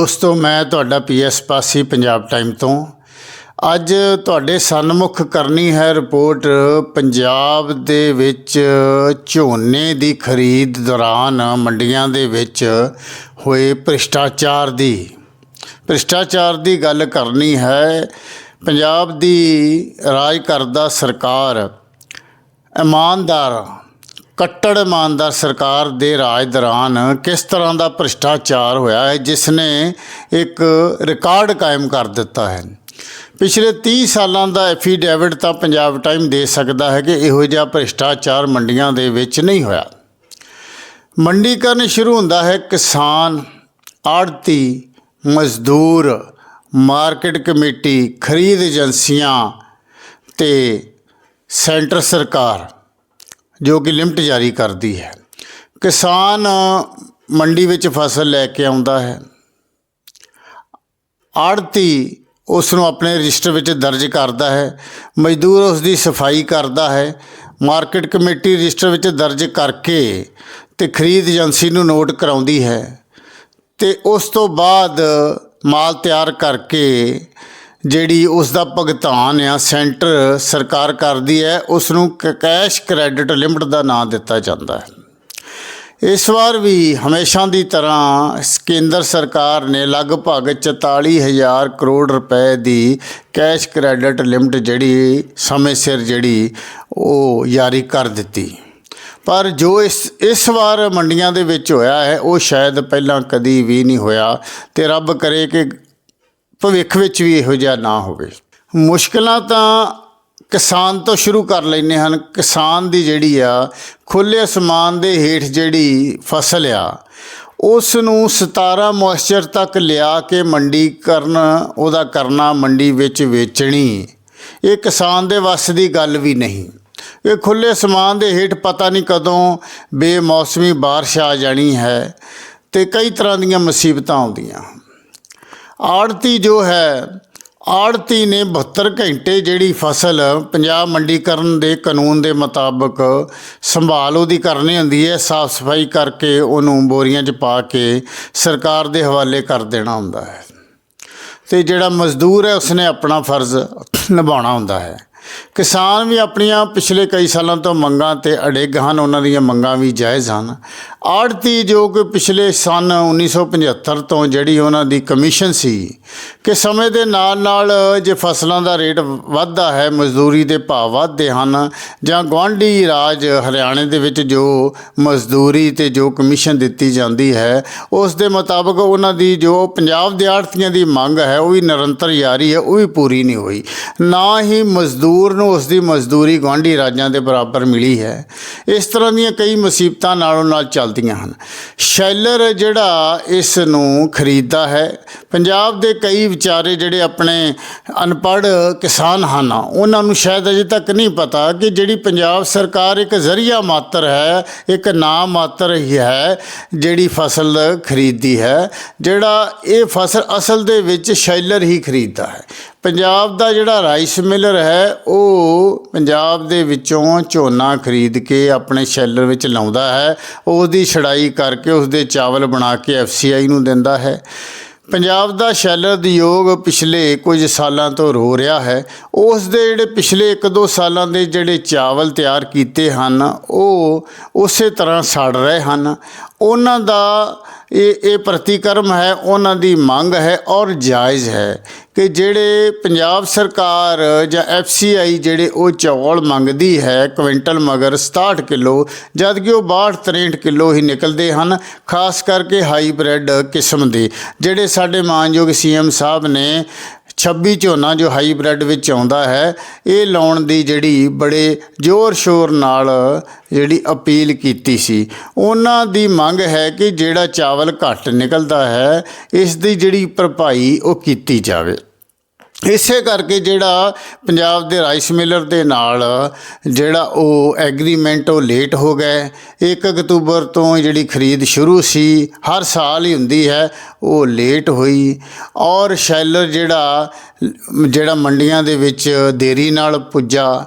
ਦੋਸਤੋ, ਮੈਂ ਤੁਹਾਡਾ ਪੀਐਸ ਪਾਸੀ ਪੰਜਾਬ ਟਾਈਮ ਤੋਂ। ਅੱਜ ਤੁਹਾਡੇ ਸਨਮੁਖ ਕਰਨੀ ਹੈ ਰਿਪੋਰਟ ਪੰਜਾਬ ਦੇ ਵਿੱਚ ਝੋਨੇ ਦੀ ਖਰੀਦ ਦੌਰਾਨ ਮੰਡੀਆਂ ਦੇ ਵਿੱਚ ਹੋਏ ਭ੍ਰਿਸ਼ਟਾਚਾਰ ਦੀ। ਭ੍ਰਿਸ਼ਟਾਚਾਰ ਦੀ ਗੱਲ ਕਰਨੀ ਹੈ, ਪੰਜਾਬ ਦੀ ਰਾਜ ਕਰਦਾ ਸਰਕਾਰ, ਇਮਾਨਦਾਰ ਕੱਟੜ ਇਮਾਨਦਾਰ ਸਰਕਾਰ ਦੇ ਰਾਜ ਦੌਰਾਨ ਕਿਸ ਤਰ੍ਹਾਂ ਦਾ ਭ੍ਰਿਸ਼ਟਾਚਾਰ ਹੋਇਆ ਹੈ ਜਿਸ ਨੇ ਇੱਕ ਰਿਕਾਰਡ ਕਾਇਮ ਕਰ ਦਿੱਤਾ ਹੈ? ਪਿਛਲੇ 30 ਸਾਲਾਂ ਦਾ ਐਫੀਡੇਵਿਟ ਤਾਂ ਪੰਜਾਬ ਟਾਈਮ ਦੇ ਸਕਦਾ ਹੈ ਕਿ ਇਹੋ ਜਿਹਾ ਭ੍ਰਿਸ਼ਟਾਚਾਰ ਮੰਡੀਆਂ ਦੇ ਵਿੱਚ ਨਹੀਂ ਹੋਇਆ। ਮੰਡੀਕਰਨ ਸ਼ੁਰੂ ਹੁੰਦਾ ਹੈ, ਕਿਸਾਨ ਆੜਤੀ ਮਜ਼ਦੂਰ, ਮਾਰਕੀਟ ਕਮੇਟੀ, ਖਰੀਦ ਏਜੰਸੀਆਂ ਤੇ ਸੈਂਟਰ ਸਰਕਾਰ। ਜੋ ਕਿ ਲਿਮਟ ਜਾਰੀ ਕਰਦੀ ਹੈ। ਕਿਸਾਨ ਮੰਡੀ ਵਿੱਚ ਫਸਲ ਲੈ ਕੇ ਆਉਂਦਾ ਹੈ। ਆੜਤੀ ਉਸ ਨੂੰ ਆਪਣੇ ਰਜਿਸਟਰ ਵਿੱਚ ਦਰਜ ਕਰਦਾ ਹੈ। ਮਜ਼ਦੂਰ ਉਸ ਦੀ ਸਫ਼ਾਈ ਕਰਦਾ ਹੈ। ਮਾਰਕੀਟ ਕਮੇਟੀ ਰਜਿਸਟਰ ਵਿੱਚ ਦਰਜ ਕਰਕੇ ਤੇ ਖਰੀਦ ਏਜੰਸੀ ਨੂੰ ਨੋਟ ਕਰਾਉਂਦੀ ਹੈ। ਤੇ ਉਸ ਤੋਂ ਬਾਅਦ ਮਾਲ ਤਿਆਰ ਕਰਕੇ ਜਿਹੜੀ ਉਸ ਦਾ ਭੁਗਤਾਨ ਆ, ਸੈਂਟਰ ਸਰਕਾਰ ਕਰਦੀ ਹੈ ਉਸ ਨੂੰ ਕ- ਕੈਸ਼ ਕ੍ਰੈਡਿਟ ਲਿਮਟ ਦਾ ਨਾਂ ਦਿੱਤਾ ਜਾਂਦਾ ਹੈ। ਇਸ ਵਾਰ ਵੀ ਹਮੇਸ਼ਾ ਦੀ ਤਰ੍ਹਾਂ ਕੇਂਦਰ ਸਰਕਾਰ ਨੇ ਲਗਭਗ 44000 ਕਰੋੜ ਰੁਪਏ ਦੀ ਕੈਸ਼ ਕ੍ਰੈਡਿਟ ਲਿਮਟ ਜਿਹੜੀ ਸਮੇਂ ਸਿਰ ਜਿਹੜੀ ਉਹ ਜਾਰੀ ਕਰ ਦਿੱਤੀ। ਪਰ ਜੋ ਇਸ ਇਸ ਵਾਰ ਮੰਡੀਆਂ ਦੇ ਵਿੱਚ ਹੋਇਆ ਹੈ, ਉਹ ਸ਼ਾਇਦ ਪਹਿਲਾਂ ਕਦੀ ਵੀ ਨਹੀਂ ਹੋਇਆ ਤੇ ਰੱਬ ਕਰੇ ਕਿ ਭਵਿੱਖ ਵਿੱਚ ਵੀ ਇਹੋ ਜਿਹਾ ਨਾ ਹੋਵੇ। ਮੁਸ਼ਕਲਾਂ ਤਾਂ ਕਿਸਾਨ ਤੋਂ ਸ਼ੁਰੂ ਕਰ ਲੈਨੇ ਹਨ। ਕਿਸਾਨ ਦੀ ਜਿਹੜੀ ਆ ਖੁੱਲੇ ਅਸਮਾਨ ਦੇ ਹੇਠ ਜਿਹੜੀ ਫਸਲ ਆ ਉਸ ਨੂੰ 17 ਮੋਇਸਚਰ ਤੱਕ ਲਿਆ ਕੇ ਮੰਡੀ ਕਰਨ, ਉਹਦਾ ਕਰਨਾ ਮੰਡੀ ਵਿੱਚ ਵੇਚਣੀ, ਇਹ ਕਿਸਾਨ ਦੇ ਵੱਸ ਦੀ ਗੱਲ ਵੀ ਨਹੀਂ। ਇਹ ਖੁੱਲੇ ਅਸਮਾਨ ਦੇ ਹੇਠ ਪਤਾ ਨਹੀਂ ਕਦੋਂ ਬੇਮੌਸਮੀ ਬਾਰਿਸ਼ ਆ ਜਾਣੀ ਹੈ ਤੇ ਕਈ ਤਰ੍ਹਾਂ ਦੀਆਂ ਮੁਸੀਬਤਾਂ ਆਉਂਦੀਆਂ। ਆੜਤੀ ਜੋ ਹੈ, ਆੜਤੀ ਨੇ 72 ਘੰਟੇ ਜਿਹੜੀ ਫਸਲ ਪੰਜਾਬ ਮੰਡੀਕਰਨ ਦੇ ਕਾਨੂੰਨ ਦੇ ਮੁਤਾਬਕ ਸੰਭਾਲ ਉਹਦੀ ਕਰਨੀ ਹੁੰਦੀ ਹੈ, ਸਾਫ਼ ਸਫ਼ਾਈ ਕਰਕੇ ਉਹਨੂੰ ਬੋਰੀਆਂ 'ਚ ਪਾ ਕੇ ਸਰਕਾਰ ਦੇ ਹਵਾਲੇ ਕਰ ਦੇਣਾ ਹੁੰਦਾ ਹੈ। ਤੇ ਜਿਹੜਾ ਮਜ਼ਦੂਰ ਹੈ, ਉਸਨੇ ਆਪਣਾ ਫਰਜ਼ ਨਿਭਾਉਣਾ ਹੁੰਦਾ ਹੈ। ਕਿਸਾਨ ਵੀ ਆਪਣੀਆਂ ਪਿਛਲੇ ਕਈ ਸਾਲਾਂ ਤੋਂ ਮੰਗਾਂ ਤੇ ਅੜਿੱਗ ਹਨ, ਉਹਨਾਂ ਦੀਆਂ ਮੰਗਾਂ ਵੀ ਜਾਇਜ਼ ਹਨ। ਆੜਤੀ ਜੋ ਕਿ ਪਿਛਲੇ ਸਨ 1975 ਤੋਂ ਜਿਹੜੀ ਉਹਨਾਂ ਦੀ ਕਮਿਸ਼ਨ ਸੀ, ਕਿ ਸਮੇਂ ਦੇ ਨਾਲ ਨਾਲ ਜੇ ਫਸਲਾਂ ਦਾ ਰੇਟ ਵੱਧਦਾ ਹੈ, ਮਜ਼ਦੂਰੀ ਦੇ ਭਾਅ ਵੱਧਦੇ ਹਨ, ਜਾਂ ਗੁਆਂਢੀ ਰਾਜ ਹਰਿਆਣੇ ਦੇ ਵਿੱਚ ਜੋ ਮਜ਼ਦੂਰੀ ਤੇ ਜੋ ਕਮਿਸ਼ਨ ਦਿੱਤੀ ਜਾਂਦੀ ਹੈ, ਉਸ ਦੇ ਮੁਤਾਬਕ ਉਹਨਾਂ ਦੀ ਜੋ ਪੰਜਾਬ ਦੇ ਆੜਤੀਆਂ ਦੀ ਮੰਗ ਹੈ, ਉਹ ਵੀ ਨਿਰੰਤਰ ਜਾਰੀ ਹੈ, ਉਹ ਵੀ ਪੂਰੀ ਨਹੀਂ ਹੋਈ। ਨਾ ਹੀ ਮਜ਼ਦੂਰ ਨੂੰ ਉਸ ਦੀ ਮਜ਼ਦੂਰੀ ਗੁਆਂਢੀ ਰਾਜਾਂ ਦੇ ਬਰਾਬਰ ਮਿਲੀ ਹੈ। ਇਸ ਤਰ੍ਹਾਂ ਦੀਆਂ ਕਈ ਮੁਸੀਬਤਾਂ ਨਾਲੋਂ ਨਾਲ ਚੱਲਦੀਆਂ ਹਨ। ਸ਼ੈਲਰ ਜਿਹੜਾ ਇਸ ਨੂੰ ਖਰੀਦਦਾ ਹੈ, ਪੰਜਾਬ ਦੇ ਕਈ ਵਿਚਾਰੇ ਜਿਹੜੇ ਆਪਣੇ ਅਨਪੜ੍ਹ ਕਿਸਾਨ ਹਨ, ਉਹਨਾਂ ਨੂੰ ਸ਼ਾਇਦ ਅਜੇ ਤੱਕ ਨਹੀਂ ਪਤਾ ਕਿ ਜਿਹੜੀ ਪੰਜਾਬ ਸਰਕਾਰ ਇੱਕ ਜ਼ਰੀਆ ਮਾਤਰ ਹੈ, ਇੱਕ ਨਾਮ ਮਾਤਰ ਹੀ ਹੈ, ਜਿਹੜੀ ਫਸਲ ਖਰੀਦਦੀ ਹੈ, ਜਿਹੜਾ ਇਹ ਫਸਲ ਅਸਲ ਦੇ ਵਿੱਚ ਸ਼ੈਲਰ ਹੀ ਖਰੀਦਦਾ ਹੈ। ਪੰਜਾਬ ਦਾ ਜਿਹੜਾ ਰਾਈਸ ਮਿਲਰ ਹੈ, ਉਹ ਪੰਜਾਬ ਦੇ ਵਿੱਚੋਂ ਝੋਨਾ ਖਰੀਦ ਕੇ ਆਪਣੇ ਸ਼ੈਲਰ ਵਿੱਚ ਲਾਉਂਦਾ ਹੈ। ਉਹਦੀ ਛੜਾਈ ਕਰਕੇ ਉਸਦੇ ਚਾਵਲ ਬਣਾ ਕੇ ਐਫਸੀਆਈ ਨੂੰ ਦਿੰਦਾ ਹੈ। ਪੰਜਾਬ ਦਾ ਸ਼ੈਲਰ ਉਦਯੋਗ ਪਿਛਲੇ ਕੁਝ ਸਾਲਾਂ ਤੋਂ ਰੋ ਰਿਹਾ ਹੈ। ਉਸ ਦੇ ਜਿਹੜੇ ਪਿਛਲੇ 1-2 ਸਾਲਾਂ ਦੇ ਜਿਹੜੇ ਚਾਵਲ ਤਿਆਰ ਕੀਤੇ ਹਨ, ਉਹ ਉਸੇ ਤਰ੍ਹਾਂ ਸੜ ਰਹੇ ਹਨ। ਉਹਨਾਂ ਦਾ ਇਹ ਇਹ ਪ੍ਰਤੀਕਰਮ ਹੈ, ਉਹਨਾਂ ਦੀ ਮੰਗ ਹੈ ਔਰ ਜਾਇਜ਼ ਹੈ ਕਿ ਜਿਹੜੇ ਪੰਜਾਬ ਸਰਕਾਰ ਜਾਂ ਐਫਸੀਆਈ ਜਿਹੜੇ ਉਹ ਚੌਲ ਮੰਗਦੀ ਹੈ ਕੁਇੰਟਲ ਮਗਰ 67 ਕਿਲੋ ਜਦ ਕਿ ਉਹ 62 63 ਕਿਲੋ ਹੀ ਨਿਕਲਦੇ ਹਨ, ਖਾਸ ਕਰਕੇ ਹਾਈਬ੍ਰਿਡ ਕਿਸਮ ਦੇ, ਜਿਹੜੇ ਸਾਡੇ ਮਾਨਯੋਗ ਸੀਐਮ ਸਾਹਿਬ ਨੇ 26 ਝੋਨਾ ਜੋ ਹਾਈਬ੍ਰਿਡ ਵਿੱਚ ਆਉਂਦਾ ਹੈ, ਇਹ ਲਾਉਣ ਦੀ ਜਿਹੜੀ ਬੜੇ ਜ਼ੋਰ ਸ਼ੋਰ ਨਾਲ ਜਿਹੜੀ ਅਪੀਲ ਕੀਤੀ ਸੀ। ਉਹਨਾਂ ਦੀ ਮੰਗ ਹੈ ਕਿ ਜਿਹੜਾ ਚਾਵਲ ਘੱਟ ਨਿਕਲਦਾ ਹੈ, ਇਸ ਦੀ ਜਿਹੜੀ ਭਰਪਾਈ ਉਹ ਕੀਤੀ ਜਾਵੇ। ਇਸੇ ਕਰਕੇ ਜਿਹੜਾ ਪੰਜਾਬ ਦੇ ਰਾਈਸ ਮਿਲਰ ਦੇ ਨਾਲ ਜਿਹੜਾ ਉਹ ਐਗਰੀਮੈਂਟ ਉਹ ਲੇਟ ਹੋ ਗਏ। 1 ਅਕਤੂਬਰ ਤੋਂ ਜਿਹੜੀ ਖਰੀਦ ਸ਼ੁਰੂ ਸੀ, ਹਰ ਸਾਲ ਹੀ ਹੁੰਦੀ ਹੈ, ਉਹ ਲੇਟ ਹੋਈ। ਔਰ ਸ਼ੈਲਰ ਜਿਹੜਾ ਜਿਹੜਾ ਮੰਡੀਆਂ ਦੇ ਵਿੱਚ ਦੇਰੀ ਨਾਲ ਪੁੱਜਾ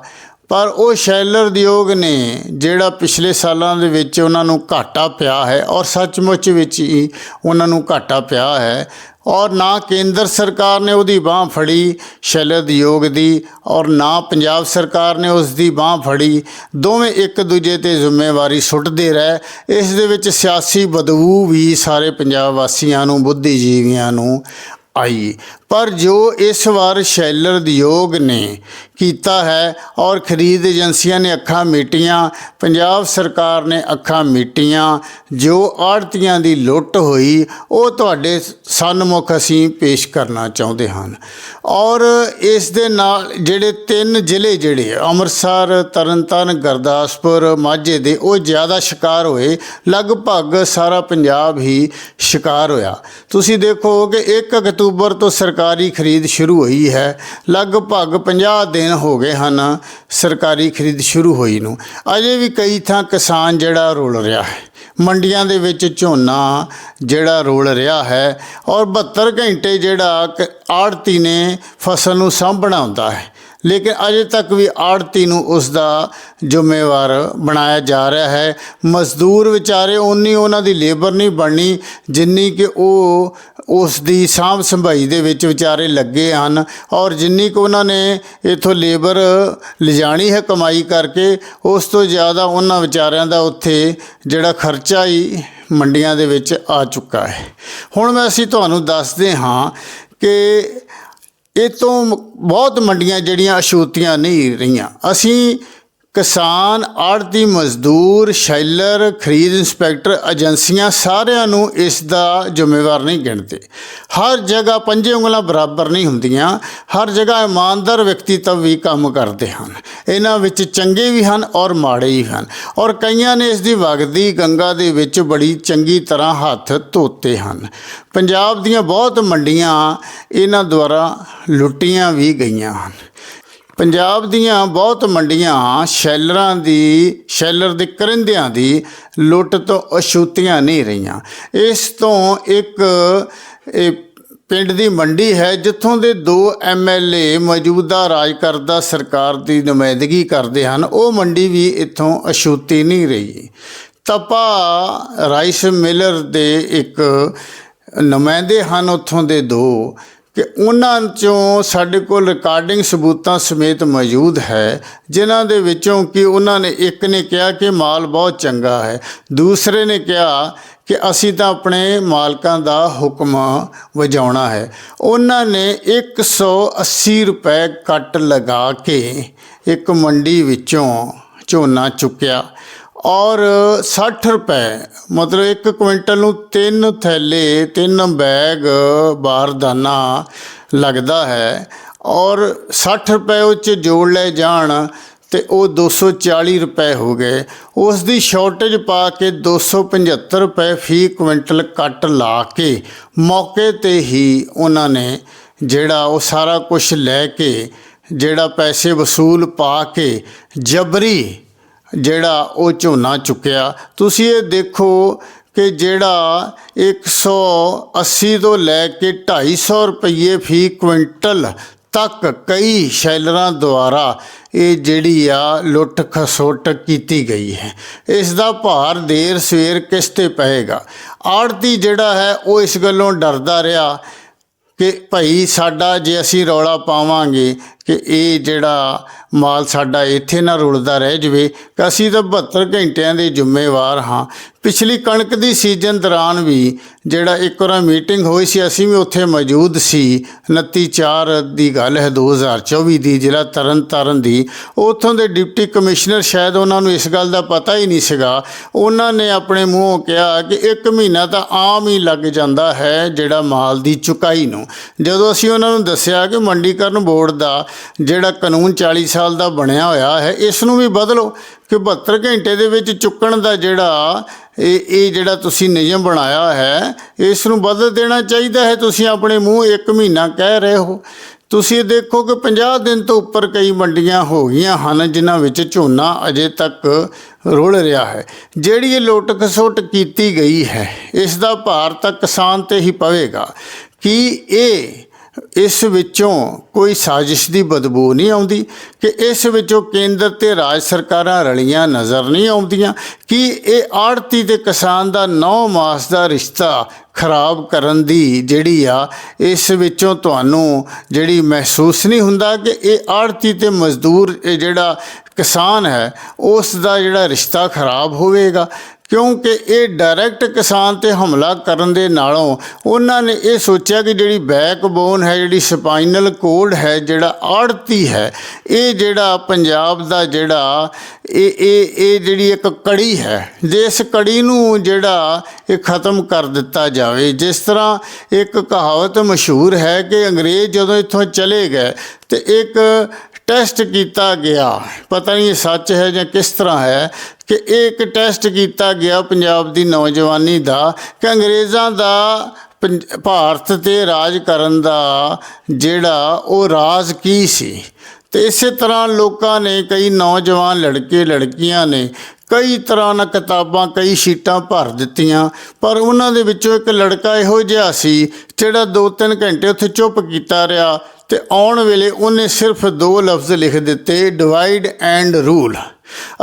ਪਰ ਉਹ ਸ਼ੈਲਰ ਉਦਯੋਗ ਨੇ ਜਿਹੜਾ ਪਿਛਲੇ ਸਾਲਾਂ ਦੇ ਵਿੱਚ ਉਹਨਾਂ ਨੂੰ ਘਾਟਾ ਪਿਆ ਹੈ ਔਰ ਸੱਚਮੁੱਚ ਵਿੱਚ ਹੀ ਉਹਨਾਂ ਨੂੰ ਘਾਟਾ ਪਿਆ ਹੈ ਔਰ ਨਾ ਕੇਂਦਰ ਸਰਕਾਰ ਨੇ ਉਹਦੀ ਬਾਹ ਫੜੀ ਸ਼ੈਲਰ ਉਦਯੋਗ ਦੀ ਔਰ ਨਾ ਪੰਜਾਬ ਸਰਕਾਰ ਨੇ ਉਸ ਦੀ ਬਾਹ ਫੜੀ। ਦੋਵੇਂ ਇੱਕ ਦੂਜੇ ਤੇ ਜ਼ਿੰਮੇਵਾਰੀ ਸੁੱਟਦੇ ਰਹੇ। ਇਸ ਦੇ ਵਿੱਚ ਸਿਆਸੀ ਬਦਬੂ ਵੀ ਸਾਰੇ ਪੰਜਾਬ ਵਾਸੀਆਂ ਨੂੰ, ਬੁੱਧੀਜੀਵੀਆਂ ਨੂੰ ਆਈ। ਪਰ ਜੋ ਇਸ ਵਾਰ ਸ਼ੈਲਰ ਉਦਯੋਗ ਨੇ ਕੀਤਾ ਹੈ ਔਰ ਖਰੀਦ ਏਜੰਸੀਆਂ ਨੇ ਅੱਖਾਂ ਮੀਟੀਆਂ, ਪੰਜਾਬ ਸਰਕਾਰ ਨੇ ਅੱਖਾਂ ਮੀਟੀਆਂ, ਜੋ ਆੜਤੀਆਂ ਦੀ ਲੁੱਟ ਹੋਈ, ਉਹ ਤੁਹਾਡੇ ਸਨਮੁਖ ਅਸੀਂ ਪੇਸ਼ ਕਰਨਾ ਚਾਹੁੰਦੇ ਹਨ ਔਰ ਇਸ ਦੇ ਨਾਲ ਜਿਹੜੇ ਤਿੰਨ ਜ਼ਿਲ੍ਹੇ ਜਿਹੜੇ ਅੰਮ੍ਰਿਤਸਰ, ਤਰਨਤਾਰਨ, ਗੁਰਦਾਸਪੁਰ, ਮਾਝੇ ਦੇ, ਉਹ ਜ਼ਿਆਦਾ ਸ਼ਿਕਾਰ ਹੋਏ, ਲਗਭਗ ਸਾਰਾ ਪੰਜਾਬ ਹੀ ਸ਼ਿਕਾਰ ਹੋਇਆ। ਤੁਸੀਂ ਦੇਖੋ ਕਿ 1 ਅਕਤੂਬਰ ਤੋਂ ਸਰਕਾਰੀ ਸਰਕਾਰੀ ਖਰੀਦ ਸ਼ੁਰੂ ਹੋਈ ਹੈ। ਲਗਭਗ 50 ਦਿਨ ਹੋ ਗਏ ਹਨ ਸਰਕਾਰੀ ਖਰੀਦ ਸ਼ੁਰੂ ਹੋਈ ਨੂੰ। ਅਜੇ ਵੀ ਕਈ ਥਾਂ ਕਿਸਾਨ ਜਿਹੜਾ ਰੋਲ ਰਿਹਾ ਹੈ। ਮੰਡੀਆਂ ਦੇ ਵਿੱਚ ਝੋਨਾ ਜਿਹੜਾ ਰੋਲ ਰਿਹਾ ਹੈ ਔਰ 72 ਘੰਟੇ ਜਿਹੜਾ ਆੜਤੀ ਨੇ ਫਸਲ ਨੂੰ ਸਾਂਭਣਾ ਹੁੰਦਾ ਹੈ। ਲੇਕਿਨ ਅਜੇ ਤੱਕ ਵੀ ਆੜਤੀ ਨੂੰ ਉਸ ਦਾ ਜ਼ਿੰਮੇਵਾਰ ਬਣਾਇਆ ਜਾ ਰਿਹਾ ਹੈ। ਮਜ਼ਦੂਰ ਵਿਚਾਰੇ ਉਨੀ ਉਹਨਾਂ ਦੀ ਲੇਬਰ ਨਹੀਂ ਬਣਨੀ ਜਿੰਨੀ ਕਿ ਉਹ ਉਸ ਦੀ ਸਾਂਭ ਸੰਭਾਈ ਦੇ ਵਿੱਚ ਵਿਚਾਰੇ ਲੱਗੇ ਹਨ ਔਰ ਜਿੰਨੀ ਕੁ ਉਹਨਾਂ ਨੇ ਇਥੋਂ ਲੇਬਰ ਲਿਜਾਣੀ ਹੈ ਕਮਾਈ ਕਰਕੇ, ਉਸ ਤੋਂ ਜ਼ਿਆਦਾ ਉਹਨਾਂ ਵਿਚਾਰਿਆਂ ਦਾ ਉੱਥੇ ਜਿਹੜਾ ਖਰਚਾ ਹੀ ਮੰਡੀਆਂ ਦੇ ਵਿੱਚ ਆ ਚੁੱਕਾ ਹੈ। ਹੁਣ ਮੈਂ ਅਸੀਂ ਤੁਹਾਨੂੰ ਦੱਸਦੇ ਹਾਂ ਕਿ ਇਹ ਤੋਂ ਬਹੁਤ ਮੰਡੀਆਂ ਜਿਹੜੀਆਂ ਅਛੂਤੀਆਂ ਨਹੀਂ ਰਹੀਆਂ। ਅਸੀਂ ਕਿਸਾਨ ਆੜਤੀ ਮਜ਼ਦੂਰ, ਸ਼ੈਲਰ, ਖਰੀਦ ਇੰਸਪੈਕਟਰ ਏਜੰਸੀਆਂ ਸਾਰਿਆਂ ਨੂੰ ਇਸ ਦਾ ਜ਼ਿੰਮੇਵਾਰ ਨਹੀਂ ਗਿਣਦੇ। ਹਰ ਜਗ੍ਹਾ ਪੰਜੇ ਉਂਗਲਾਂ ਬਰਾਬਰ ਨਹੀਂ ਹੁੰਦੀਆਂ। ਹਰ ਜਗ੍ਹਾ ਇਮਾਨਦਾਰ ਵਿਅਕਤੀਤਵ ਵੀ ਕੰਮ ਕਰਦੇ ਹਨ। ਇਹਨਾਂ ਵਿੱਚ ਚੰਗੇ ਵੀ ਹਨ ਔਰ ਮਾੜੇ ਵੀ ਹਨ। ਔਰ ਕਈਆਂ ਨੇ ਇਸ ਦੀ ਵਗਦੀ ਗੰਗਾ ਦੇ ਵਿੱਚ ਬੜੀ ਚੰਗੀ ਤਰ੍ਹਾਂ ਹੱਥ ਧੋਤੇ ਹਨ। ਪੰਜਾਬ ਦੀਆਂ ਬਹੁਤ ਮੰਡੀਆਂ ਇਹਨਾਂ ਦੁਆਰਾ ਲੁੱਟੀਆਂ ਵੀ ਗਈਆਂ ਹਨ। ਪੰਜਾਬ ਦੀਆਂ ਬਹੁਤ ਮੰਡੀਆਂ, ਸ਼ੈਲਰਾਂ ਦੀ, ਸ਼ੈਲਰ ਦੇ ਕਰਿੰਦਿਆਂ ਦੀ ਲੁੱਟ ਤੋਂ ਅਛੂਤੀਆਂ ਨਹੀਂ ਰਹੀਆਂ। ਇਸ ਤੋਂ ਇੱਕ ਪਿੰਡ ਦੀ ਮੰਡੀ ਹੈ, ਜਿੱਥੋਂ ਦੇ ਦੋ ਐਮਐਲਏ ਮੌਜੂਦਾ ਰਾਜ ਕਰਦਾ ਸਰਕਾਰ ਦੀ ਨੁਮਾਇੰਦਗੀ ਕਰਦੇ ਹਨ। ਉਹ ਮੰਡੀ ਵੀ ਇੱਥੋਂ ਅਛੂਤੀ ਨਹੀਂ ਰਹੀ। ਤਪਾ, ਰਾਈਸ ਮਿਲਰ ਦੇ ਇੱਕ ਨੁਮਾਇੰਦੇ ਹਨ, ਉੱਥੋਂ ਦੇ ਦੋ। ਕਿ ਉਹਨਾਂ ਚੋਂ ਸਾਡੇ ਕੋਲ ਰਿਕਾਰਡਿੰਗ ਸਬੂਤਾਂ ਸਮੇਤ ਮੌਜੂਦ ਹੈ, ਜਿਨ੍ਹਾਂ ਦੇ ਵਿੱਚੋਂ ਕਿ ਉਹਨਾਂ ਨੇ ਇੱਕ ਨੇ ਕਿਹਾ ਕਿ ਮਾਲ ਬਹੁਤ ਚੰਗਾ ਹੈ, ਦੂਸਰੇ ਨੇ ਕਿਹਾ ਕਿ ਅਸੀਂ ਤਾਂ ਆਪਣੇ ਮਾਲਕਾਂ ਦਾ ਹੁਕਮ ਵਜਾਉਣਾ ਹੈ। ਉਹਨਾਂ ਨੇ 180 ਰੁਪਏ ਕੱਟ ਲਗਾ ਕੇ ਇੱਕ ਮੰਡੀ ਵਿੱਚੋਂ ਝੋਨਾ ਚੁੱਕਿਆ। ਔਰ 60 ਰੁਪਏ, ਮਤਲਬ ਇੱਕ ਕੁਇੰਟਲ ਨੂੰ ਤਿੰਨ ਥੈਲੇ, ਤਿੰਨ ਬੈਗ ਬਾਰਦਾਨਾ ਲੱਗਦਾ ਹੈ। ਔਰ 60 ਰੁਪਏ ਉਹ 'ਚ ਜੋੜ ਲੈ ਜਾਣ ਤੇ ਉਹ 240 ਰੁਪਏ ਹੋ ਗਏ। ਉਸ ਦੀ ਸ਼ਾਰਟੇਜ ਪਾ ਕੇ 275 ਰੁਪਏ ਫੀ ਕੁਇੰਟਲ ਕੱਟ ਲਾ ਕੇ ਮੌਕੇ ਤੇ ਹੀ ਉਹਨਾਂ ਨੇ ਜਿਹੜਾ ਉਹ ਸਾਰਾ ਕੁਝ ਲੈ ਕੇ, ਜਿਹੜਾ ਪੈਸੇ ਵਸੂਲ ਪਾ ਕੇ ਜਬਰੀ ਜਿਹੜਾ ਉਹ ਝੋਨਾ ਚੁੱਕਿਆ। ਤੁਸੀਂ ਇਹ ਦੇਖੋ ਕਿ ਜਿਹੜਾ 180 ਤੋਂ ਲੈ ਕੇ 250 ਰੁਪਏ ਫੀ ਕੁਇੰਟਲ ਤੱਕ ਕਈ ਸ਼ੈਲਰਾਂ ਦੁਆਰਾ ਇਹ ਜਿਹੜੀ ਆ ਲੁੱਟ ਖਸੁੱਟ ਕੀਤੀ ਗਈ ਹੈ। ਇਸ ਦਾ ਭਾਰ ਦੇਰ ਸਵੇਰ ਕਿਸ ਤੇ ਪਏਗਾ? ਆੜਤੀ ਜਿਹੜਾ ਹੈ, ਉਹ ਇਸ ਗੱਲੋਂ ਡਰਦਾ ਰਿਹਾ ਕਿ ਭਾਈ ਸਾਡਾ ਜੇ ਅਸੀਂ ਰੌਲਾ ਪਾਵਾਂਗੇ ਕਿ ਇਹ ਜਿਹੜਾ ਮਾਲ ਸਾਡਾ ਇੱਥੇ ਨਾ ਰੁਲਦਾ ਰਹਿ ਜਵੇ, ਕਿ ਅਸੀਂ ਤਾਂ 72 ਘੰਟਿਆਂ ਦੇ ਜ਼ਿੰਮੇਵਾਰ ਹਾਂ। ਪਿਛਲੀ ਕਣਕ ਦੀ ਸੀਜ਼ਨ ਦੌਰਾਨ ਵੀ ਜਿਹੜਾ ਇੱਕ ਵਾਰ ਮੀਟਿੰਗ ਹੋਈ ਸੀ, ਅਸੀਂ ਵੀ ਉੱਥੇ ਮੌਜੂਦ ਸੀ। 29 4 ਦੀ ਗੱਲ ਹੈ 2024 ਦੀ ਜ਼ਿਲ੍ਹਾ ਤਰਨਤਾਰਨ ਦੀ। ਉੱਥੋਂ ਦੇ ਡਿਪਟੀ ਕਮਿਸ਼ਨਰ ਸ਼ਾਇਦ ਉਹਨਾਂ ਨੂੰ ਇਸ ਗੱਲ ਦਾ ਪਤਾ ਹੀ ਨਹੀਂ ਸੀਗਾ। ਉਹਨਾਂ ਨੇ ਆਪਣੇ ਮੂੰਹੋਂ ਕਿਹਾ ਕਿ ਇੱਕ ਮਹੀਨਾ ਤਾਂ ਆਮ ਹੀ ਲੱਗ ਜਾਂਦਾ ਹੈ ਜਿਹੜਾ ਮਾਲ ਦੀ ਚੁਕਾਈ ਨੂੰ। ਜਦੋਂ ਅਸੀਂ ਉਹਨਾਂ ਨੂੰ ਦੱਸਿਆ ਕਿ ਮੰਡੀਕਰਨ ਬੋਰਡ ਦਾ ਜਿਹੜਾ ਕਾਨੂੰਨ 40 ਸਾਲ ਦਾ ਬਣਿਆ ਹੋਇਆ ਹੈ ਇਸ ਨੂੰ ਵੀ ਬਦਲੋ ਕਿ 72 ਘੰਟੇ ਦੇ ਵਿੱਚ ਚੁੱਕਣ ਦਾ ਜਿਹੜਾ ਇਹ ਇਹ ਜਿਹੜਾ ਤੁਸੀਂ ਨਿਯਮ ਬਣਾਇਆ ਹੈ ਇਸ ਨੂੰ ਬਦਲ ਦੇਣਾ ਚਾਹੀਦਾ ਹੈ। ਤੁਸੀਂ ਆਪਣੇ ਮੂੰਹ ਇੱਕ ਮਹੀਨਾ ਕਹਿ ਰਹੇ ਹੋ। ਤੁਸੀਂ ਇਹ ਦੇਖੋ ਕਿ 50 ਦਿਨ ਤੋਂ ਉੱਪਰ ਕਈ ਮੰਡੀਆਂ ਹੋ ਗਈਆਂ ਹਨ, ਜਿਨ੍ਹਾਂ ਵਿੱਚ ਝੋਨਾ ਅਜੇ ਤੱਕ ਰੁਲ ਰਿਹਾ ਹੈ। ਜਿਹੜੀ ਇਹ ਲੁੱਟ ਖਸੁੱਟ ਕੀਤੀ ਗਈ ਹੈ, ਇਸ ਦਾ ਭਾਰ ਤਾਂ ਕਿਸਾਨ ਤੇ ਹੀ ਪਵੇਗਾ ਕਿ ਇਹ ਇਸ ਵਿੱਚੋਂ ਕੋਈ ਸਾਜ਼ਿਸ਼ ਦੀ ਬਦਬੂ ਨਹੀਂ ਆਉਂਦੀ ਕਿ ਇਸ ਵਿੱਚੋਂ ਕੇਂਦਰ ਤੇ ਰਾਜ ਸਰਕਾਰਾਂ ਰਲੀਆਂ ਨਜ਼ਰ ਨਹੀਂ ਆਉਂਦੀਆਂ, ਕਿ ਇਹ ਆੜਤੀ ਤੇ ਕਿਸਾਨ ਦਾ 9 ਮਾਸ ਦਾ ਰਿਸ਼ਤਾ ਖਰਾਬ ਕਰਨ ਦੀ ਜਿਹੜੀ ਆ, ਇਸ ਵਿੱਚੋਂ ਤੁਹਾਨੂੰ ਜਿਹੜੀ ਮਹਿਸੂਸ ਨਹੀਂ ਹੁੰਦਾ ਕਿ ਇਹ ਆੜਤੀ ਤੇ ਮਜ਼ਦੂਰ ਜਿਹੜਾ ਕਿਸਾਨ ਹੈ, ਉਸ ਦਾ ਜਿਹੜਾ ਰਿਸ਼ਤਾ ਖਰਾਬ ਹੋਵੇਗਾ? ਕਿਉਂਕਿ ਇਹ ਡਾਇਰੈਕਟ ਕਿਸਾਨ ਤੇ ਹਮਲਾ ਕਰਨ ਦੇ ਨਾਲੋਂ ਉਹਨਾਂ ਨੇ ਇਹ ਸੋਚਿਆ ਕਿ ਜਿਹੜੀ ਬੈਕਬੋਨ ਹੈ, ਜਿਹੜੀ ਸਪਾਈਨਲ ਕੋਡ ਹੈ, ਜਿਹੜਾ ਆੜਤੀ ਹੈ, ਇਹ ਜਿਹੜਾ ਪੰਜਾਬ ਦਾ ਜਿਹੜਾ ਇਹ ਇਹ ਇਹ ਜਿਹੜੀ ਇੱਕ ਕੜੀ ਹੈ, ਜੇ ਇਸ ਕੜੀ ਨੂੰ ਜਿਹੜਾ ਇਹ ਖਤਮ ਕਰ ਦਿੱਤਾ ਜਾਵੇ, ਜਿਸ ਤਰ੍ਹਾਂ ਇੱਕ ਕਹਾਵਤ ਮਸ਼ਹੂਰ ਹੈ ਕਿ ਅੰਗਰੇਜ਼ ਜਦੋਂ ਇੱਥੋਂ ਚਲੇ ਗਏ ਤੇ ਇੱਕ ਟੈਸਟ ਕੀਤਾ ਗਿਆ। ਪਤਾ ਨਹੀਂ ਇਹ ਸੱਚ ਹੈ ਜਾਂ ਕਿਸ ਤਰ੍ਹਾਂ ਹੈ ਕਿ ਇਹ ਇੱਕ ਟੈਸਟ ਕੀਤਾ ਗਿਆ ਪੰਜਾਬ ਦੀ ਨੌਜਵਾਨੀ ਦਾ ਕਿ ਅੰਗਰੇਜ਼ਾਂ ਦਾ ਪੰਜ- ਭਾਰਤ ਤੇ ਰਾਜ ਕਰਨ ਦਾ ਜਿਹੜਾ ਉਹ ਰਾਜ਼ ਕੀ ਸੀ। ਤੇ ਇਸੇ ਤਰ੍ਹਾਂ ਲੋਕਾਂ ਨੇ, ਕਈ ਨੌਜਵਾਨ ਲੜਕੇ ਲੜਕੀਆਂ ਨੇ, ਕਈ ਤਰ੍ਹਾਂ ਨਾਲ ਕਿਤਾਬਾਂ, ਕਈ ਸ਼ੀਟਾਂ ਭਰ ਦਿੱਤੀਆਂ, ਪਰ ਉਹਨਾਂ ਦੇ ਵਿੱਚੋਂ ਇੱਕ ਲੜਕਾ ਇਹੋ ਜਿਹਾ ਸੀ ਜਿਹੜਾ 2-3 ਘੰਟੇ ਉੱਥੇ ਚੁੱਪ ਕੀਤਾ ਰਿਹਾ ਤੇ ਆਉਣ ਵੇਲੇ ਉਹਨੇ ਸਿਰਫ ਦੋ ਲਫ਼ਜ਼ ਲਿਖ ਦਿੱਤੇ ਡਿਵਾਈਡ ਐਂਡ ਰੂਲ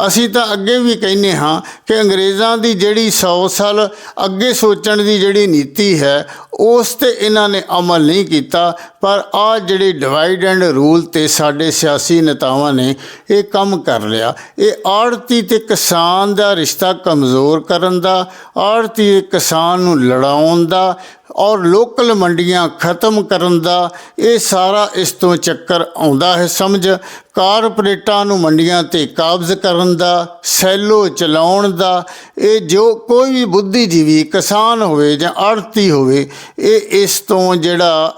ਅਸੀਂ ਤਾਂ ਅੱਗੇ ਵੀ ਕਹਿੰਨੇ ਹਾਂ ਕਿ ਅੰਗਰੇਜ਼ਾਂ ਦੀ ਜਿਹੜੀ 100 ਸਾਲ, ਅੱਗੇ ਸੋਚਣ ਦੀ ਜਿਹੜੀ ਨੀਤੀ ਹੈ, ਉਸ ਤੇ ਇਹਨਾਂ ਨੇ ਅਮਲ ਨਹੀਂ ਕੀਤਾ। ਪਰ ਆ ਜਿਹੜੇ ਡਿਵਾਈਡ ਐਂਡ ਰੂਲ ਤੇ ਸਾਡੇ ਸਿਆਸੀ ਨੇਤਾਵਾਂ ਨੇ ਇਹ ਕੰਮ ਕਰ ਲਿਆ। ਇਹ ਆੜਤੀ ਤੇ ਕਿਸਾਨ ਦਾ ਰਿਸ਼ਤਾ ਕਮਜ਼ੋਰ ਕਰਨ ਦਾ ਆੜਤੀ ਕਿਸਾਨ ਨੂੰ ਲੜਾਉਣ ਦਾ ਔਰ ਲੋਕਲ ਮੰਡੀਆਂ ਖਤਮ ਕਰਨ ਦਾ ਇਹ ਸਾਰਾ ਇਸ ਤੋਂ ਚੱਕਰ ਆਉਂਦਾ ਹੈ, ਸਮਝ? ਕਾਰਪੋਰੇਟਾਂ ਨੂੰ ਮੰਡੀਆਂ ਤੇ ਕਾਬਜ਼ ਕਰਨ ਦਾ, ਸੈਲੋ ਚਲਾਉਣ ਦਾ, ਇਹ ਜੋ ਕੋਈ ਵੀ ਬੁੱਧੀਜੀਵੀ ਕਿਸਾਨ ਹੋਵੇ ਜਾਂ ਆੜਤੀ ਹੋਵੇ, ਇਹ ਇਸ ਤੋਂ ਜਿਹੜਾ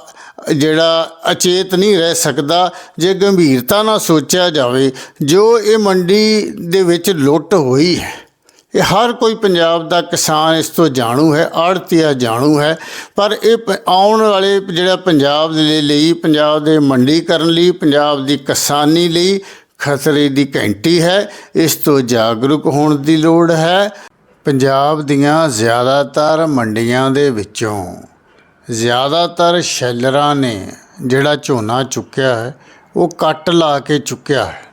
ਜਿਹੜਾ ਅਚੇਤ ਨਹੀਂ ਰਹਿ ਸਕਦਾ ਜੇ ਗੰਭੀਰਤਾ ਨਾਲ ਸੋਚਿਆ ਜਾਵੇ, ਜੋ ਇਹ ਮੰਡੀ ਦੇ ਵਿੱਚ ਲੁੱਟ ਹੋਈ ਹੈ। ਇਹ ਹਰ ਕੋਈ ਪੰਜਾਬ ਦਾ ਕਿਸਾਨ ਇਸ ਤੋਂ ਜਾਣੂ ਹੈ ਆੜਤੀਆ ਜਾਣੂ ਹੈ, ਪਰ ਇਹ ਪ- ਆਉਣ ਵਾਲੇ ਜਿਹੜਾ ਪੰਜਾਬ ਦੇ ਲਈ, ਪੰਜਾਬ ਦੇ ਮੰਡੀਕਰਨ ਲਈ, ਪੰਜਾਬ ਦੀ ਕਿਸਾਨੀ ਲਈ ਖਤਰੇ ਦੀ ਘੰਟੀ ਹੈ, ਇਸ ਤੋਂ ਜਾਗਰੂਕ ਹੋਣ ਦੀ ਲੋੜ ਹੈ। ਪੰਜਾਬ ਦੀਆਂ ਜ਼ਿਆਦਾਤਰ ਮੰਡੀਆਂ ਦੇ ਵਿੱਚੋਂ ਜ਼ਿਆਦਾਤਰ ਸ਼ੈਲਰਾਂ ਨੇ ਜਿਹੜਾ ਝੋਨਾ ਚੁੱਕਿਆ ਹੈ, ਉਹ ਕੱਟ ਲਾ ਕੇ ਚੁੱਕਿਆ ਹੈ।